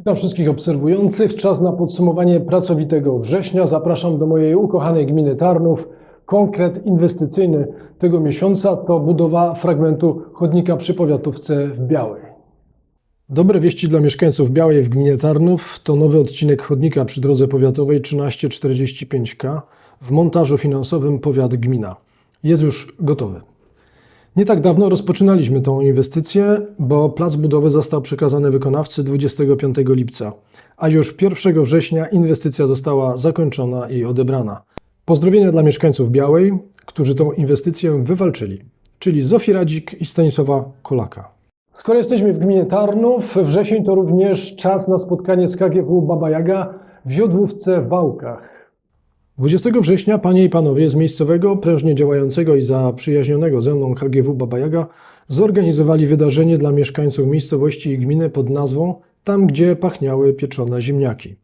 Witam wszystkich obserwujących. Czas na podsumowanie pracowitego września. Zapraszam do mojej ukochanej gminy Tarnów. Konkret inwestycyjny tego miesiąca to budowa fragmentu chodnika przy powiatówce w Białej. Dobre wieści dla mieszkańców Białej w gminie Tarnów to nowy odcinek chodnika przy drodze powiatowej 1345K w montażu finansowym powiat gmina. Jest już gotowy. Nie tak dawno rozpoczynaliśmy tą inwestycję, bo plac budowy został przekazany wykonawcy 25 lipca, a już 1 września inwestycja została zakończona i odebrana. Pozdrowienia dla mieszkańców Białej, którzy tą inwestycję wywalczyli, czyli Zofii Radzik i Stanisława Kolaka. Skoro jesteśmy w gminie Tarnów, wrzesień to również czas na spotkanie z KGW Baba Jaga w Jodłówce w Wałkach. 20 września panie i panowie z miejscowego, prężnie działającego i zaprzyjaźnionego ze mną KGW Baba Jaga zorganizowali wydarzenie dla mieszkańców miejscowości i gminy pod nazwą Tam, gdzie pachniały pieczone ziemniaki.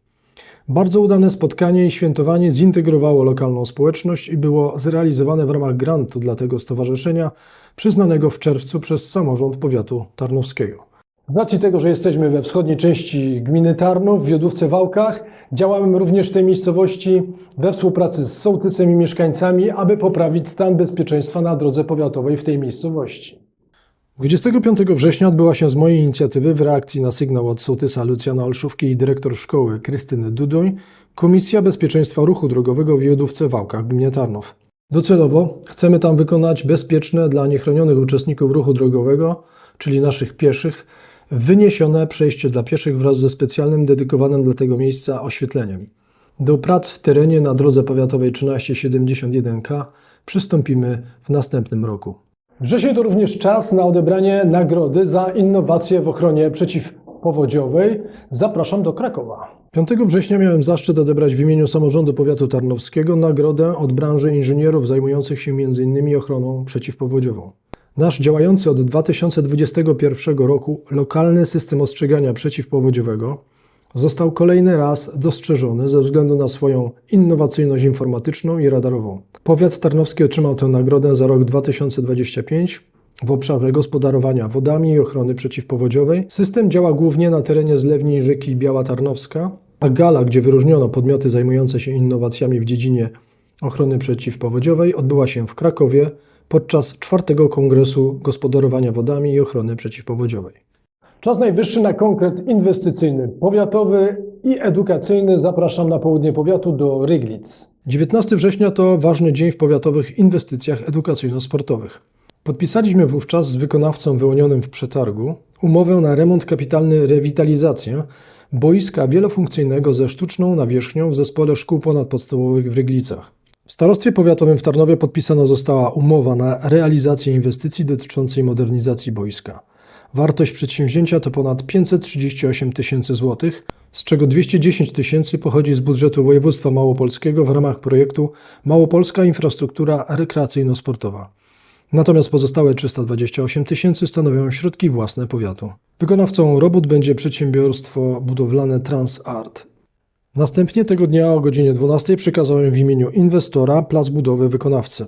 Bardzo udane spotkanie i świętowanie zintegrowało lokalną społeczność i było zrealizowane w ramach grantu dla tego stowarzyszenia, przyznanego w czerwcu przez samorząd powiatu tarnowskiego. Z racji tego, że jesteśmy we wschodniej części gminy Tarnów, w Wiodówce Wałkach, działamy również w tej miejscowości we współpracy z sołtysem i mieszkańcami, aby poprawić stan bezpieczeństwa na drodze powiatowej w tej miejscowości. 25 września odbyła się z mojej inicjatywy w reakcji na sygnał od sołtysa Lucjana Olszówki i dyrektor szkoły Krystyny Dudoń Komisja Bezpieczeństwa Ruchu Drogowego w Jodówce Wałkach w gminie Tarnów. Docelowo chcemy tam wykonać bezpieczne dla niechronionych uczestników ruchu drogowego, czyli naszych pieszych, wyniesione przejście dla pieszych wraz ze specjalnym dedykowanym dla tego miejsca oświetleniem. Do prac w terenie na drodze powiatowej 1371K przystąpimy w następnym roku. Wrzesień to również czas na odebranie nagrody za innowacje w ochronie przeciwpowodziowej. Zapraszam do Krakowa. 5 września miałem zaszczyt odebrać w imieniu samorządu powiatu tarnowskiego nagrodę od branży inżynierów zajmujących się m.in. ochroną przeciwpowodziową. Nasz działający od 2021 roku lokalny system ostrzegania przeciwpowodziowego został kolejny raz dostrzeżony ze względu na swoją innowacyjność informatyczną i radarową. Powiat tarnowski otrzymał tę nagrodę za rok 2025 w obszarze gospodarowania wodami i ochrony przeciwpowodziowej. System działa głównie na terenie zlewni rzeki Biała Tarnowska, a gala, gdzie wyróżniono podmioty zajmujące się innowacjami w dziedzinie ochrony przeciwpowodziowej, odbyła się w Krakowie podczas czwartego Kongresu Gospodarowania Wodami i Ochrony Przeciwpowodziowej. Czas najwyższy na konkret inwestycyjny, powiatowy i edukacyjny. Zapraszam na południe powiatu do Ryglic. 19 września to ważny dzień w powiatowych inwestycjach edukacyjno-sportowych. Podpisaliśmy wówczas z wykonawcą wyłonionym w przetargu umowę na remont kapitalny rewitalizację boiska wielofunkcyjnego ze sztuczną nawierzchnią w zespole szkół ponadpodstawowych w Ryglicach. W starostwie powiatowym w Tarnowie podpisana została umowa na realizację inwestycji dotyczącej modernizacji boiska. Wartość przedsięwzięcia to ponad 538 tysięcy złotych, z czego 210 tysięcy pochodzi z budżetu województwa małopolskiego w ramach projektu Małopolska Infrastruktura Rekreacyjno-Sportowa. Natomiast pozostałe 328 tysięcy stanowią środki własne powiatu. Wykonawcą robót będzie przedsiębiorstwo budowlane TransArt. Następnie tego dnia o godzinie 12 przekazałem w imieniu inwestora plac budowy wykonawcy.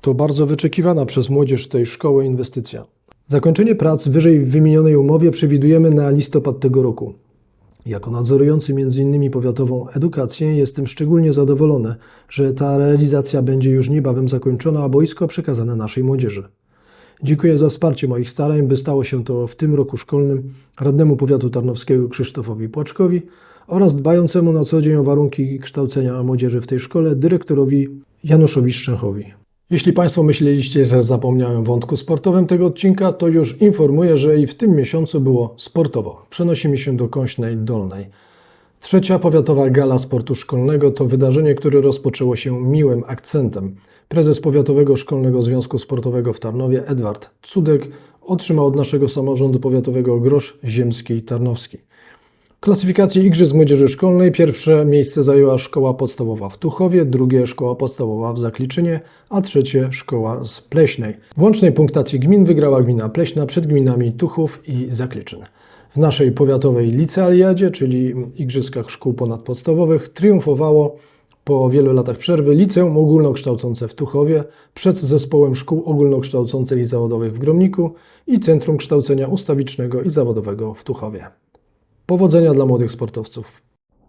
To bardzo wyczekiwana przez młodzież tej szkoły inwestycja. Zakończenie prac wyżej wymienionej umowie przewidujemy na listopad tego roku. Jako nadzorujący m.in. powiatową edukację jestem szczególnie zadowolony, że ta realizacja będzie już niebawem zakończona, a boisko przekazane naszej młodzieży. Dziękuję za wsparcie moich starań, by stało się to w tym roku szkolnym radnemu powiatu tarnowskiego Krzysztofowi Płaczkowi oraz dbającemu na co dzień o warunki kształcenia młodzieży w tej szkole dyrektorowi Januszowi Szczęchowi. Jeśli Państwo myśleliście, że zapomniałem wątku sportowym tego odcinka, to już informuję, że i w tym miesiącu było sportowo. Przenosimy się do Kąśnej Dolnej. Trzecia powiatowa gala sportu szkolnego to wydarzenie, które rozpoczęło się miłym akcentem. Prezes Powiatowego Szkolnego Związku Sportowego w Tarnowie, Edward Cudek, otrzymał od naszego samorządu powiatowego grosz ziemski tarnowski. W klasyfikacji Igrzysk Młodzieży Szkolnej pierwsze miejsce zajęła szkoła podstawowa w Tuchowie, drugie szkoła podstawowa w Zakliczynie, a trzecie szkoła z Pleśnej. W łącznej punktacji gmin wygrała gmina Pleśna przed gminami Tuchów i Zakliczyn. W naszej powiatowej licealiadzie, czyli Igrzyskach Szkół Ponadpodstawowych, triumfowało po wielu latach przerwy Liceum Ogólnokształcące w Tuchowie przed Zespołem Szkół Ogólnokształcących i Zawodowych w Gromniku i Centrum Kształcenia Ustawicznego i Zawodowego w Tuchowie. Powodzenia dla młodych sportowców.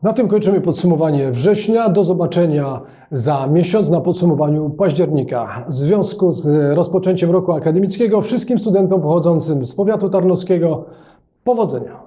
Na tym kończymy podsumowanie września. Do zobaczenia za miesiąc na podsumowaniu października. W związku z rozpoczęciem roku akademickiego wszystkim studentom pochodzącym z powiatu tarnowskiego powodzenia.